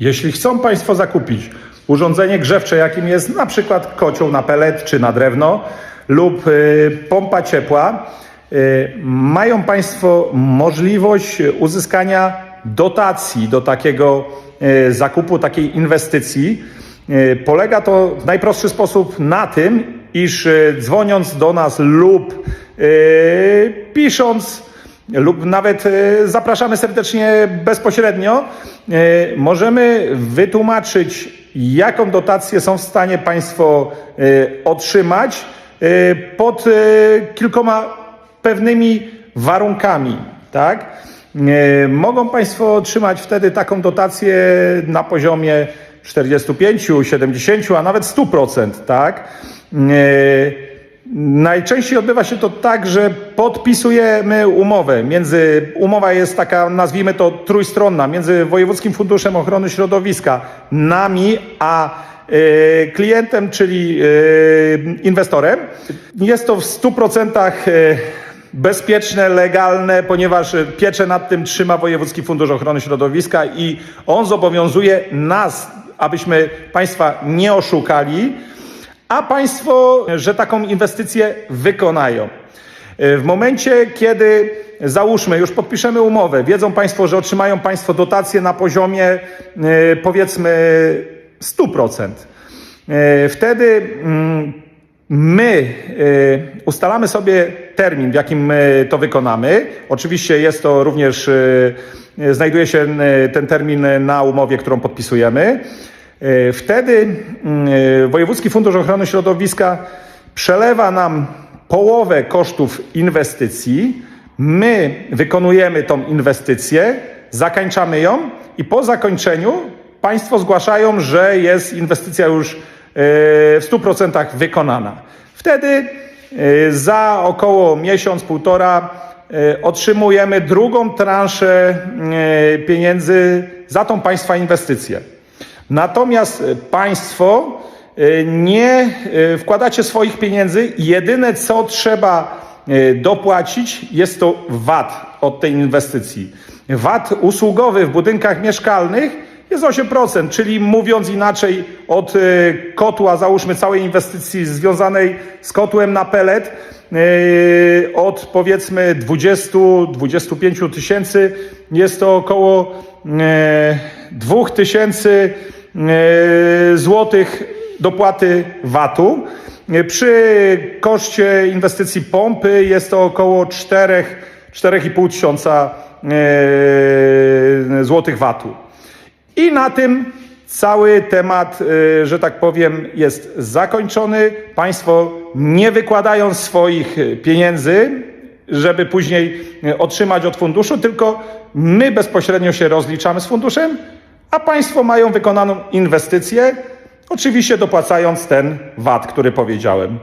Jeśli chcą Państwo zakupić urządzenie grzewcze, jakim jest na przykład kocioł na pelet czy na drewno lub y, pompa ciepła, y, mają Państwo możliwość uzyskania dotacji do takiego y, zakupu, takiej inwestycji. Polega to w najprostszy sposób na tym, iż dzwoniąc do nas lub pisząc lub nawet e, zapraszamy serdecznie bezpośrednio, e, możemy wytłumaczyć, jaką dotację są w stanie Państwo e, otrzymać pod kilkoma pewnymi warunkami. Tak? Mogą Państwo otrzymać wtedy taką dotację na poziomie 45, 70, a nawet 100%. Tak? Najczęściej odbywa się to tak, że podpisujemy umowę. Między, umowa jest taka, nazwijmy to trójstronna, między Wojewódzkim Funduszem Ochrony Środowiska, nami, a e, klientem, czyli e, inwestorem. Jest to w 100% e, bezpieczne, legalne, ponieważ pieczę nad tym trzyma Wojewódzki Fundusz Ochrony Środowiska i on zobowiązuje nas, abyśmy Państwa nie oszukali, a państwo, że taką inwestycję wykonają. W momencie, kiedy załóżmy, już podpiszemy umowę, wiedzą Państwo, że otrzymają Państwo dotację na poziomie e, powiedzmy 100%. E, Wtedy mm, my e, ustalamy sobie termin, w jakim e, to wykonamy. Oczywiście jest to również, e, znajduje się e, ten termin na umowie, którą podpisujemy. E, Wtedy mm, e, Wojewódzki Fundusz Ochrony Środowiska przelewa nam połowę kosztów inwestycji. My wykonujemy tą inwestycję, zakończamy ją i po zakończeniu państwo zgłaszają, że jest inwestycja już e, w 100% wykonana. Wtedy za około miesiąc, półtora otrzymujemy drugą transzę pieniędzy za tą państwa inwestycję. Natomiast e, Państwo e, nie e, wkładacie swoich pieniędzy. Jedyne co trzeba dopłacić jest to VAT od tej inwestycji. VAT usługowy w budynkach mieszkalnych jest 8%, czyli mówiąc inaczej, od e, kotła, załóżmy całej inwestycji związanej z kotłem na pelet, e, od powiedzmy 20-25 tysięcy jest to około e, 2 tysięcy e, złotych dopłaty VAT-u. Przy koszcie inwestycji pompy jest to około 4, 4,5 tysiąca złotych VAT-u. I na tym cały temat, e, że tak powiem, jest zakończony. Państwo nie wykładają swoich e, pieniędzy, żeby później e, otrzymać od funduszu, tylko my bezpośrednio się rozliczamy z funduszem, a Państwo mają wykonaną inwestycję, oczywiście dopłacając ten VAT, który powiedziałem.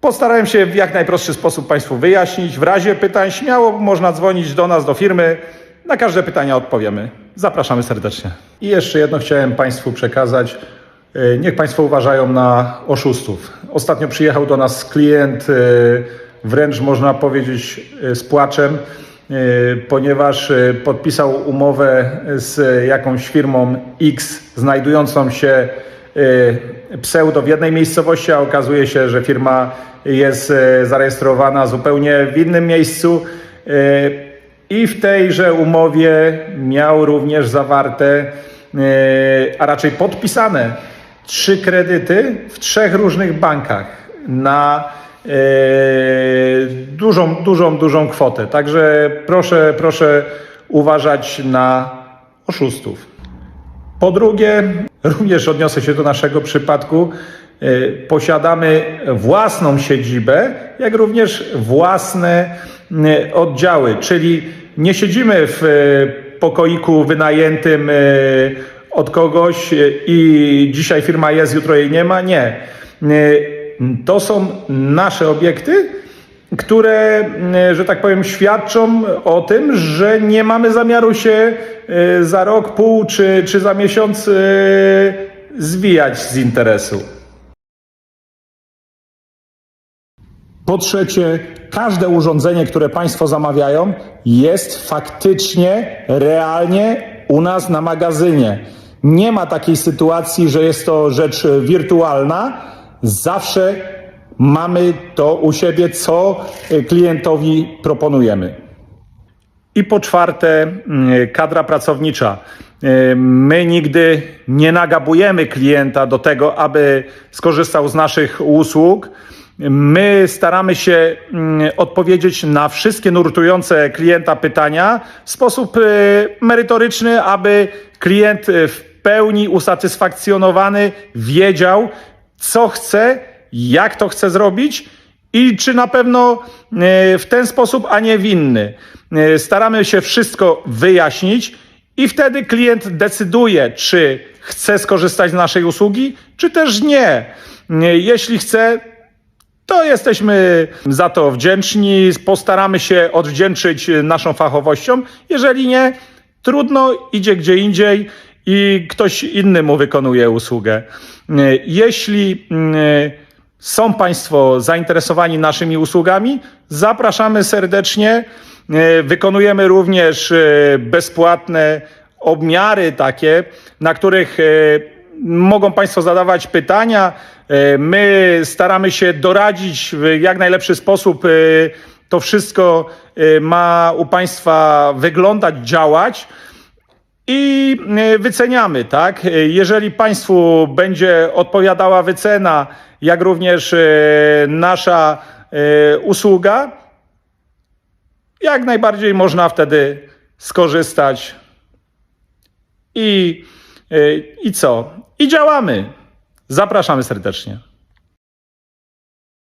Postarałem się w jak najprostszy sposób Państwu wyjaśnić. W razie pytań śmiało można dzwonić do nas, do firmy. Na każde pytania odpowiemy. Zapraszamy serdecznie. I jeszcze jedno chciałem Państwu przekazać. E, Niech Państwo uważają na oszustów. Ostatnio przyjechał do nas klient, e, wręcz można powiedzieć e, z płaczem, ponieważ podpisał umowę z jakąś firmą X znajdującą się pseudo w jednej miejscowości, a okazuje się, że firma jest zarejestrowana zupełnie w innym miejscu. I w tejże umowie miał również zawarte, e, a raczej podpisane, trzy kredyty w trzech różnych bankach na e, dużą, dużą, dużą kwotę. Także proszę, proszę uważać na oszustów. Po drugie, również odniosę się do naszego przypadku. e, Posiadamy własną siedzibę, jak również własne oddziały, czyli nie siedzimy w e, pokoiku wynajętym e, od kogoś e, i dzisiaj firma jest, jutro jej nie ma. Nie. To są nasze obiekty, które, że tak powiem, świadczą o tym, że nie mamy zamiaru się za rok, pół czy, czy za miesiąc zwijać z interesu. Po trzecie, każde urządzenie, które Państwo zamawiają, jest faktycznie, realnie u nas na magazynie nie ma takiej sytuacji, że jest to rzecz wirtualna. Zawsze mamy to u siebie, co klientowi proponujemy. I po czwarte, mm, kadra pracownicza. Y, My nigdy nie nagabujemy klienta do tego, aby skorzystał z naszych usług. My staramy się mm, odpowiedzieć na wszystkie nurtujące klienta pytania w sposób y, merytoryczny, aby klient y, w pełni usatysfakcjonowany wiedział, co chce, jak to chce zrobić i czy na pewno e, w ten sposób, a nie w inny. Staramy się wszystko wyjaśnić i wtedy klient decyduje, czy chce skorzystać z naszej usługi, czy też nie. Jeśli chce, to jesteśmy za to wdzięczni. Postaramy się odwdzięczyć naszą fachowością. Jeżeli nie, trudno, idzie gdzie indziej i ktoś inny mu wykonuje usługę. Jeśli mm, są Państwo zainteresowani naszymi usługami, zapraszamy serdecznie. Wykonujemy również e, bezpłatne obmiary takie, na których e, mogą Państwo zadawać pytania. E, My staramy się doradzić w jak najlepszy sposób. e, To wszystko e, ma u Państwa wyglądać, działać i wyceniamy, tak? Jeżeli Państwu będzie odpowiadała wycena, jak również nasza usługa, jak najbardziej można wtedy skorzystać. I, i co? I działamy. Zapraszamy serdecznie.